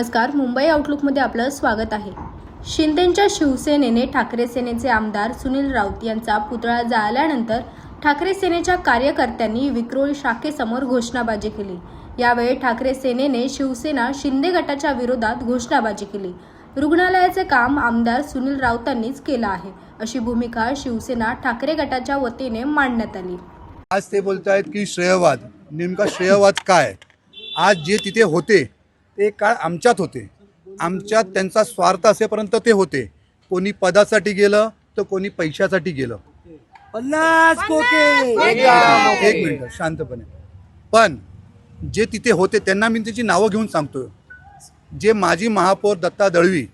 नमस्कार मुंबई आउटलुकमध्ये आपलं स्वागत आहे. शिंदेच्या शिवसेनेने ठाकरे सेनेचे आमदार सुनील राऊत यांचा पुतळा जाळल्यानंतर ठाकरे सेनेच्या कार्यकर्त्यांनी विक्रोळी शाखेसमोर घोषणाबाजी केली. यावेळी ठाकरे सेनेने शिवसेना शिंदे गटाच्या विरोधात घोषणाबाजी केली. रुग्णालयाचे काम आमदार सुनील राऊतांनीच केलं आहे अशी भूमिका शिवसेना ठाकरे गटाच्या वतीने मांडण्यात आली. आज ते बोलत आहेत की श्रेयवाद. नेमका श्रेयवाद काय? आज जे तिथे होते ते काळ आमच्यात होते. आमच्यात त्यांचा स्वार्थ असेपर्यंत ते होते. कोणी पदासाठी गेलं तर कोणी पैशासाठी गेलं. पन्नास कोके एक मिनिट शांतपणे. पण जे तिथे होते त्यांना मी त्याची नावं घेऊन सांगतोय. जे माजी महापौर दत्ता दळवी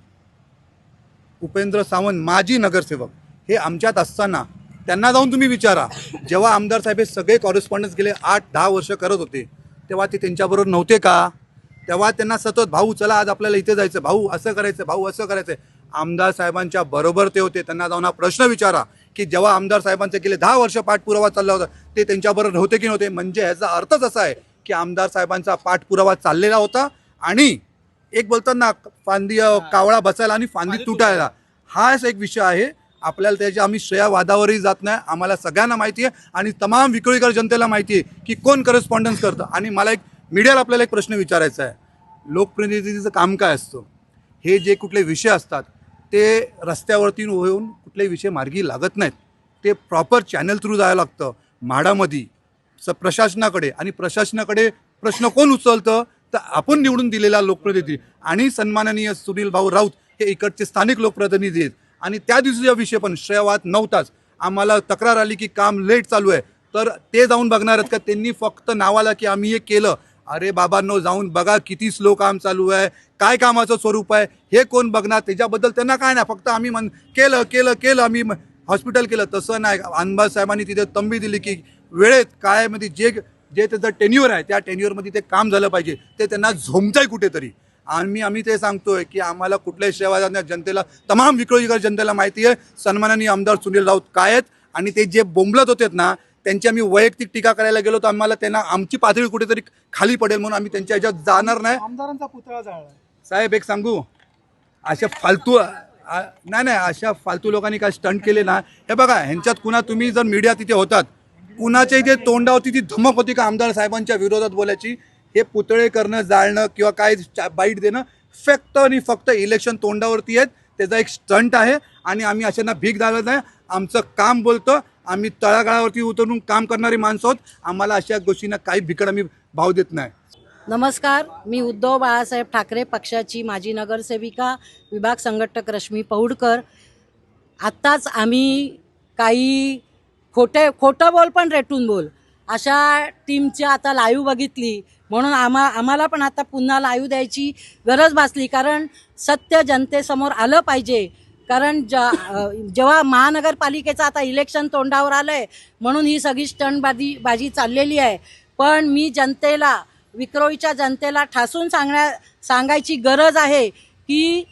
उपेंद्र सावंत माजी नगरसेवक हे आमच्यात असताना त्यांना जाऊन तुम्ही विचारा. जेव्हा आमदार साहेब हे सगळे कॉरेस्पॉन्डन्स गेले आठ दहा वर्ष करत होते तेव्हा ते त्यांच्याबरोबर नव्हते का? तेव्हा त्यांना सतत भाऊ चला आज आपल्याला इथे जायचं भाऊ असं करायचं भाऊ असं करायचं. आमदार साहेबांच्या बरोबर ते होते. त्यांना जाऊन हा प्रश्न विचारा की जेव्हा आमदार साहेबांचे गेले दहा वर्ष पाठपुरावा चालला होता ते त्यांच्याबरोबर नव्हते की नव्हते? म्हणजे ह्याचा अर्थच असा आहे की आमदार साहेबांचा पाठपुरावा चाललेला होता आणि एक बोलतात ना फांदी कावळा बसायला आणि फांदी तुटायला. हाच एक विषय आहे. आपल्याला त्याच्या आम्ही श्रेयावादावरही जात नाही. आम्हाला सगळ्यांना माहिती आहे आणि तमाम विक्रोळीकर जनतेला माहिती आहे की कोण करस्पॉन्डन्स करतं. आणि मला एक मीडियाला आपल्याला एक प्रश्न विचारायचा आहे. लोकप्रतिनिधीचं काम काय असतं? हे जे कुठले विषय असतात ते रस्त्यावरती होऊन कुठले विषय मार्गी लागत नाहीत. ते प्रॉपर चॅनल थ्रू जायला लागतं. म्हाडामध्ये स प्रशासनाकडे आणि प्रशासनाकडे प्रश्न कोण उचलतं? तर आपण निवडून दिलेला लोकप्रतिनिधी आणि सन्माननीय सुनील भाऊ राऊत हे इकडचे स्थानिक लोकप्रतिनिधी आहेत. आणि त्या दिवशीचा विषय पण श्रेयवाद नव्हताच. आम्हाला तक्रार आली की काम लेट चालू आहे. तर ते जाऊन बघणार आहेत का? त्यांनी फक्त नावाला की आम्ही हे केलं. अरे बाबांनो जाऊन बघा किती स्लो काम चालू आहे काय कामाचं स्वरूप आहे हे कोण बघणार? त्याच्याबद्दल त्यांना काय नाही फक्त आम्ही म्हण केलं केलं केलं आम्ही हॉस्पिटल केलं. तसं नाही. अनबाज साहेबांनी तिथे तंबी दिली की वेळेत काय म्हणजे जे जे त्याचं टेन्युअर आहे त्या टेन्युअरमध्ये ते काम झालं पाहिजे. ते त्यांना झोमतंय कुठेतरी. आम्ही आम्ही ते सांगतोय की आम्हाला कुठल्याही सेवा जनतेला तमाम विक्रोळीकर जनतेला माहिती आहे. सन्माननीय आमदार सुनील राऊत काय आहेत? आणि ते जे बोंबलत होते ना त्यांची आम्ही वैयक्तिक टीका करायला गेलो तर आम्हाला त्यांना आमची पातळी कुठेतरी खाली पडेल म्हणून आम्ही त्यांच्या ह्याच्यात जाणार नाही. आमदारांचा पुतळा जाळला साहेब एक सांगू? अशा फालतू नाही नाही अशा फालतू लोकांनी काय स्टंट केले ना? हे बघा ह्यांच्यात कुणा तुम्ही जर मीडिया तिथे होतात कुणाच्या इथे तोंडावरती ती धमक होती का आमदार साहेबांच्या विरोधात बोलायची हे पुतळे करणं जाळणं किंवा काय बाईट देणं फक्त आणि फक्त इलेक्शन तोंडावरती आहेत. त्याचा एक स्टंट आहे आणि आम्ही अशांना भीक दाखवत नाही. आमचं काम बोलतं आम्ही तळागाळावरती उतरून काम करणारी माणसं आहोत. आम्हाला अशा गोष्टींना काही भिकड आम्ही भाव देत नाही. नमस्कार मी उद्धव बाळासाहेब ठाकरे पक्षाची माजी नगरसेविका विभाग संघटक रश्मी पौडकर. आत्ताच आम्ही काही खोटे खोटं बोल पण रेटून बोल. अशा टीमची आता लाईव्ह बघितली. म्हणून आम्हा आम्हाला पण आता पुन्हा लाईव्ह द्यायची गरज भासली. कारण सत्य जनतेसमोर आलं पाहिजे. कारण ज जेव्हा महानगरपालिकेचं आता इलेक्शन तोंडावर आलं आहे म्हणून ही सगळी स्टंटबाजी बाजी चाललेली आहे. पण मी जनतेला विक्रोळीच्या जनतेला ठासून सांगण्या सांगायची गरज आहे की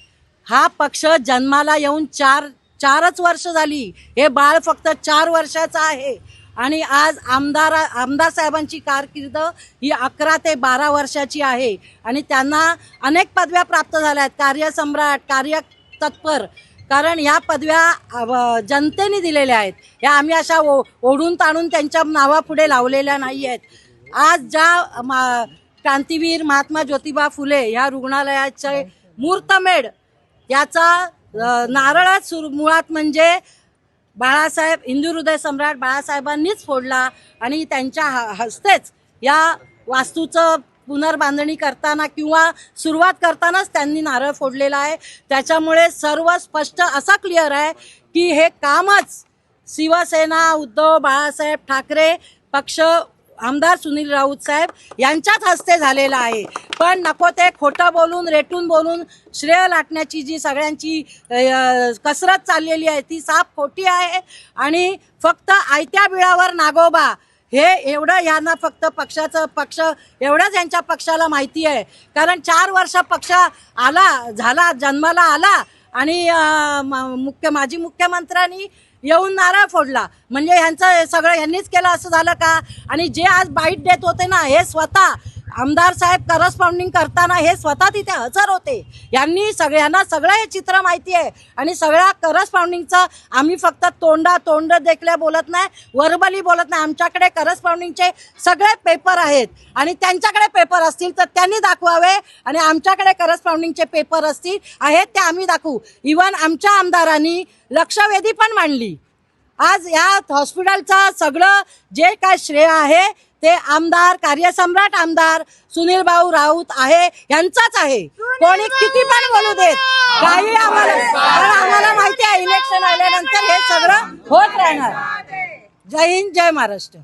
हा पक्ष जन्माला येऊन चार चारच वर्ष झाली. हे बाळ फक्त चार वर्षाचं आहे. आणि आज आमदार आमदार साहेबांची कारकीर्द ही अकरा ते बारा वर्षाची आहे. आणि त्यांना अनेक पदव्या प्राप्त झाल्या आहेत. कार्यसम्राट कार्य तत्पर कारण ह्या पदव्या जनतेने दिलेल्या आहेत. ह्या आम्ही अशा ओ ओढून ताणून त्यांच्या नावापुढे लावलेल्या नाही आहेत. आज ज्या मा- क्रांतीवीर महात्मा ज्योतिबा फुले ह्या रुग्णालयाचे मूर्तमेढ याचा नारळात सुरू मुळात म्हणजे बाळासाहेब हिंदू हृदय सम्राट बाळासाहेबांनीच फोडला आणि त्यांच्या ह- हस्तेच या वास्तूचं पुनर्बांधणी करताना किंवा सुरुवात करतानाच त्यांनी नारळ फोडलेला आहे. त्याच्यामुळे सर्व स्पष्ट असा क्लिअर आहे की हे कामच शिवसेना उद्धव बाळासाहेब ठाकरे पक्ष आमदार सुनील राऊत साहेब यांच्याच हस्ते झालेलं आहे. पण नको ते खोटं बोलून रेटून बोलून श्रेय लाटण्याची जी सगळ्यांची कसरत चाललेली आहे ती साफ खोटी आहे. आणि फक्त आयत्या बिळावर नागोबा हे एवढं यांना फक्त पक्षाचं पक्ष एवढंच यांच्या पक्षाला माहिती आहे. कारण चार वर्ष पक्ष आला झाला जन्माला आला आणि म- मुख्य माजी मुख्यमंत्र्यांनी येऊन नारळ फोडला. म्हणजे ह्यांचं सगळं ह्यांनीच केलं असं झालं का? आणि जे आज बाईट देत होते ना हे स्वतः आमदार साहेब करस्पॉन्डिंग करताना हे स्वतः तिथे हजर होते. यांनी सगळ्यांना सगळं हे चित्र माहिती आहे. आणि सगळ्या करस्पॉन्डिंगचं आम्ही फक्त तोंडा तोंड देखल्या बोलत नाही वर्बली बोलत नाही. आमच्याकडे करस्पॉन्डिंगचे सगळे पेपर आहेत. आणि त्यांच्याकडे पेपर असतील तर त्यांनी दाखवावे. आणि आमच्याकडे करस्पॉन्डिंगचे पेपर असतील आहेत ते आम्ही दाखवू. इवन आमच्या आमदारांनी लक्षवेधी पण मांडली. आज या हॉस्पिटलचं सगळं जे काय श्रेय आहे ते आमदार कार्यसम्राट आमदार सुनील भाऊ राऊत आहे यांचाच आहे. कोणी किती पण बोलू देत काही आम्हाला आम्हाला माहिती आहे इलेक्शन आल्यानंतर हे सगळं होत राहणार. जय हिंद जय महाराष्ट्र.